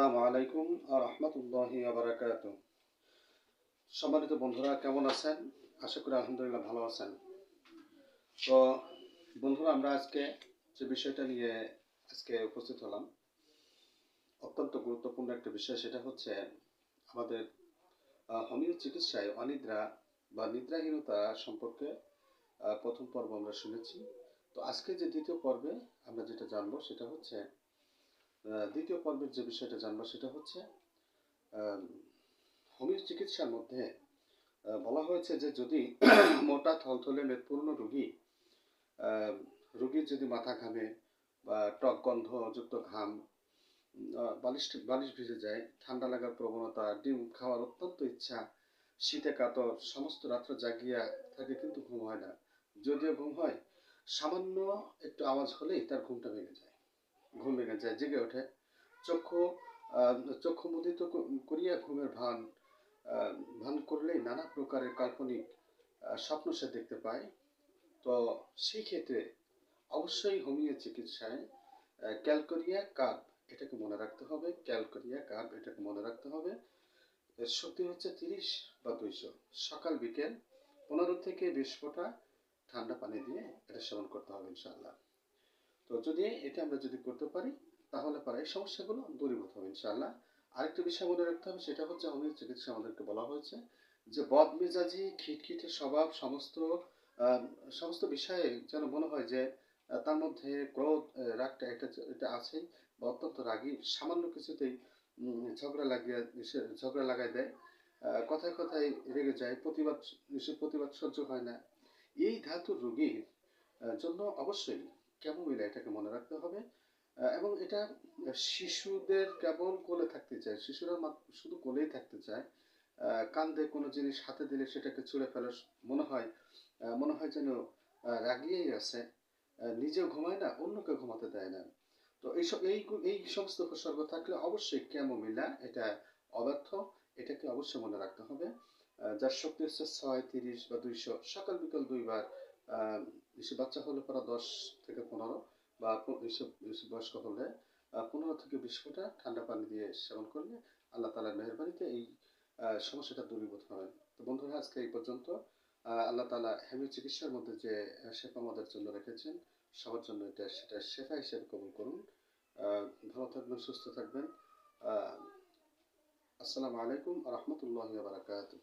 আসসালামু আলাইকুম আবরাকাত সম্মানিত বন্ধুরা, কেমন আছেন? আশা করি আলহামদুলিল্লাহ ভালো আছেন। তো বন্ধুরা, আমরা আজকে যে বিষয়টা নিয়ে আজকে উপস্থিত হলাম, অত্যন্ত গুরুত্বপূর্ণ একটা বিষয়, সেটা হচ্ছে আমাদের হোমিও চিকিৎসায় অনিদ্রা বা নিদ্রাহীনতা সম্পর্কে প্রথম পর্ব আমরা শুনেছি। তো আজকে যে দ্বিতীয় পর্বে আমরা যেটা জানব, সেটা হচ্ছে দ্বিতীয় পর্বের যে বিষয়টা জানব সেটা হচ্ছে হোমিও চিকিৎসার মধ্যে বলা হয়েছে যে যদি মোটা থলথলে মেদপূর্ণ রোগী রোগীর যদি মাথা ঘামে বা টক গন্ধ গন্ধযুক্ত ঘাম বালিশ বালিশ ভিজে যায়, ঠান্ডা লাগার প্রবণতা, ডিম খাওয়ার অত্যন্ত ইচ্ছা, শীতে কাতর, সমস্ত রাত্র জাগিয়া থাকে কিন্তু ঘুম হয় না। যদিও ঘুম হয়, সামান্য একটু আওয়াজ হলেই তার ঘুমটা ভেঙে যায়। ঘুম ভেঙে যায়, জেগে ওঠে। চক্ষু চক্ষু মুদিত করিয়া ঘুমের ভান ভান করলেই নানা প্রকারের কাল্পনিক স্বপ্ন সে দেখতে পায়। তো সেই ক্ষেত্রে অবশ্যই হোমিও চিকিৎসায় ক্যালকোরিয়া কার্ভ এটাকে মনে রাখতে হবে, ক্যালকোরিয়া কাপ এটাকে মনে রাখতে হবে। এর শক্তি হচ্ছে তিরিশ বা দুইশো। সকাল, বিকেল, পনেরো থেকে বিশ ফোঁটা ঠান্ডা পানি দিয়ে এটা সেবন করতে হবে ইনশাআল্লাহ। তো যদি এটা আমরা যদি করতে পারি, তাহলে পরে এই সমস্যাগুলো দূরীভূত হবে ইনশাআল্লাহ। আরেকটা বিষয় মনে রাখতে হবে, সেটা হচ্ছে হোমিও চিকিৎসা আমাদেরকে বলা হয়েছে যে বদমেজাজি, খিটখিটে স্বভাব সমস্ত সমস্ত বিষয়ে যেন মনে হয় যে তার মধ্যে ক্রোধ রাগটা এটা এটা আছে বা অত্যন্ত রাগী। সামান্য কিছুতেই ঝগড়া লাগিয়ে ঝগড়া লাগাই দেয়। কথায় কথায় রেগে যায়, প্রতিবাদ, সে প্রতিবাদ সহ্য হয় না। এই ধাতুর রোগীর জন্য অবশ্যই কেমন মিলে এটাকে মনে রাখতে হবে। এবং এটা শিশুদের কেবল কোলে থাকতে চায়। শিশুরা শুধু কোলেই থাকতে চায়। কান্দে কোনো জিনিস হাতে দিলে সেটাকে ছুঁড়ে ফেলে মনে হয় মনে হয় যেন রাগিয়েই আছে। নিজেও ঘুমায় না, অন্যকে ঘুমাতে দেয় না। তো এইসব এই এই সমস্ত উপসর্গ থাকলে অবশ্যই ক্যামোমিলা, এটা অব্যর্থ, এটাকে অবশ্যই মনে রাখতে হবে। যার শক্তি হচ্ছে ছয়, তিরিশ বা দুইশো। সকাল বিকাল দুইবার বেশি বাচ্চা হলে পরে দশ থেকে পনেরো বা বেশি বয়স্ক হলে পনেরো থেকে বিশ ফোঁটা ঠান্ডা পানি দিয়ে সেবন করলে আল্লাহ তালার মেহরবানিতে এই সমস্যাটা দূরীভূত হবে। তো বন্ধুরা, আজকে এই পর্যন্ত আল্লাহ তালা হেমি চিকিৎসার মধ্যে যে শেফা আমাদের জন্য রেখেছেন, সবার জন্য এটা, সেটা শেফা হিসেবে কবুল করুন। ভালো থাকবেন, সুস্থ থাকবেন। আসসালামু আলাইকুম রহমতুল্লাহ বারাকাতুহ।